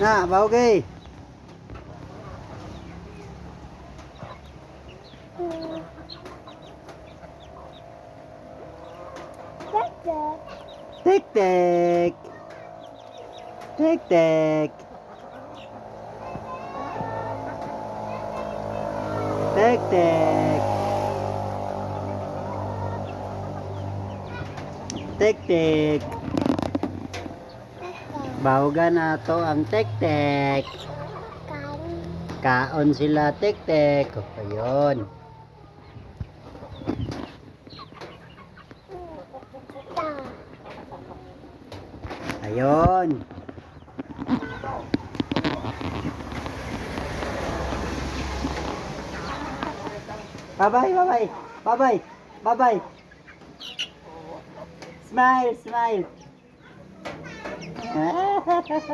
À, vào ghi. Tích tịch. Tích tịch. Tích tịch. Tích tịch. Bahugan na to ang tek tek. Kaon sila tek tek. Ayun. Ayun. Bye-bye, bye-bye. Bye-bye. Bye-bye. Smile, smile. Kaon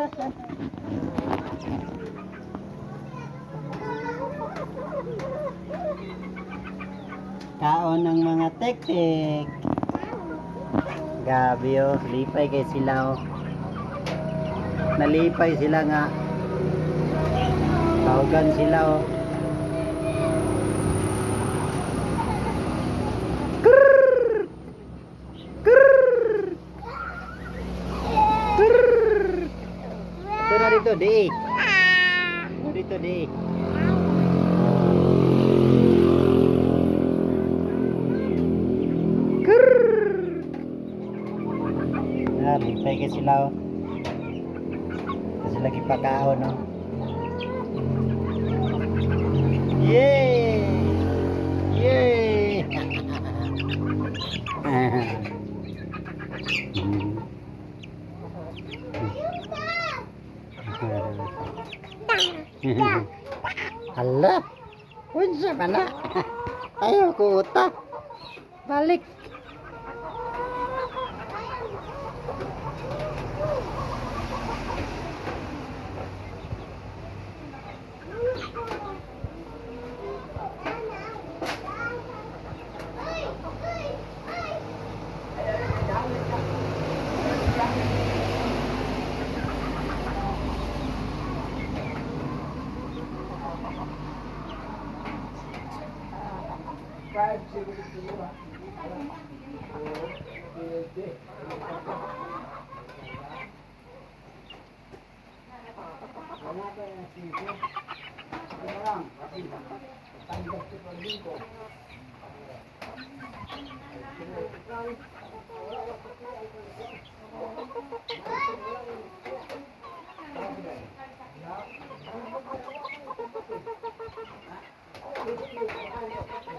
ng mga tek-tek. Gabi oh, lipay kay sila oh. Nalipay sila nga. Tawgan sila oh. Krrrr! Krrrr! Krrrr! Ito na dito, di. Ito dito, di. Krrrr! Ah, kay sila oh. Kasi lagi pakaon no. Yay! Yay! Hala! Unsa ka na? Ayaw ko uta. Balik. Five, zero,